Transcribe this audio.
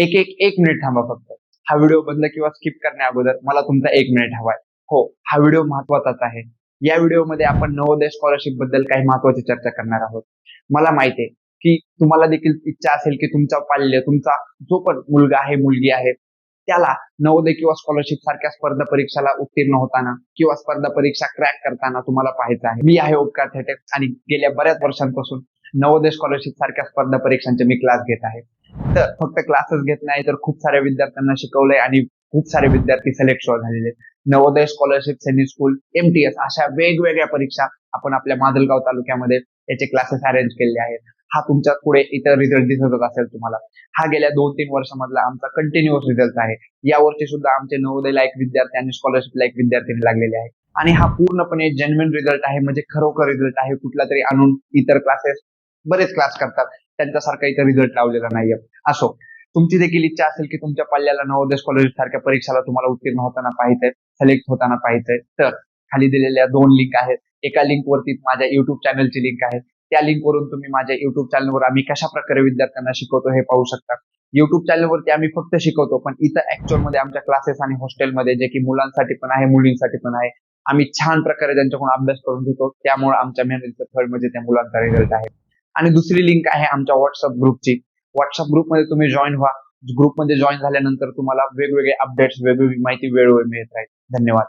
एक एक एक मिनिट थांबा फक्त. हा व्हिडिओ बंद किंवा स्किप करण्या अगोदर मला तुमचा एक मिनिट हवाय. हो हा व्हिडिओ महत्वाचाच आहे. या व्हिडिओमध्ये आपण नवोदय स्कॉलरशिपबद्दल काही महत्वाची चर्चा करणार आहोत. मला माहिती आहे की तुम्हाला देखील इच्छा असेल की तुमचा पाल्य तुमचा जो पण मुलगा आहे मुलगी आहे त्याला नवोदय किंवा स्कॉलरशिप सारख्या स्पर्धा परीक्षाला उत्तीर्ण होताना किंवा स्पर्धा परीक्षा क्रॅक करताना तुम्हाला पाहायचं आहे. मी आहे उपकार थेटे आणि गेल्या बऱ्याच वर्षांपासून नवोदय स्कॉलरशिप सारख्या स्पर्धा परीक्षांचे मी क्लास घेत आहे. तर फक्त क्लासेस घेत नाही तर खूप साऱ्या विद्यार्थ्यांना शिकवलंय आणि खूप सारे विद्यार्थी सिलेक्ट झालेले नवोदय स्कॉलरशिप सेनी स्कूल एमटीएस अशा वेगवेगळ्या परीक्षा आपण आपल्या माजलगाव तालुक्यामध्ये याचे क्लासेस अरेंज केलेले आहेत. हा तुमच्यापुढे इतर रिझल्ट दिसत असेल तुम्हाला. हा गेल्या दोन तीन वर्षामधला आमचा कंटिन्युअस रिझल्ट आहे. या वर्षी सुद्धा आमचे नवोदय लायक विद्यार्थी आणि स्कॉलरशिप लायक विद्यार्थी लागलेले आहेत. आणि हा पूर्णपणे जेन्युन रिझल्ट आहे म्हणजे खरोखर रिझल्ट आहे. कुठला तरी आणून इतर क्लासेस बरेच क्लास करतात. त्यांच्यासारखा इथं रिझल्ट लावलेला नाहीये. असो. तुमची देखील इच्छा असेल की तुमच्या पल्ल्याला नवोदय स्कॉलरशिप सारख्या परीक्षेला तुम्हाला उत्तीर्ण होताना पाहिजे सिलेक्ट होताना पाहिजे तर खाली दिलेल्या दोन लिंक आहेत. एका लिंक वरती माझ्या युट्यूब चॅनलची लिंक आहे. त्या लिंक वरून तुम्ही माझ्या युट्यूब चॅनलवर आम्ही कशा प्रकारे विद्यार्थ्यांना शिकवतो हे पाहू शकता. युट्यूब चॅनलवरती आम्ही फक्त शिकवतो पण इथं ऍक्च्युअलमध्ये आमच्या क्लासेस आणि हॉस्टेलमध्ये जे की मुलांसाठी पण आहे मुलींसाठी पण आहे आम्ही छान प्रकारे त्यांच्याकडून अभ्यास करून घेतो. त्यामुळे आमच्या मेहनतीचं फळ म्हणजे त्या मुलांचा रिझल्ट आहे. आणि दुसरी लिंक आहे आमच्या व्हॉट्सअप ग्रुपची व्हॉट्सअप ग्रुपमध्ये तुम्ही जॉईन व्हा. ग्रुपमध्ये जॉईन झाल्यानंतर तुम्हाला वेगवेगळे अपडेट्स वेगवेगळी माहिती वेळोवेळी मिळत राहील. धन्यवाद.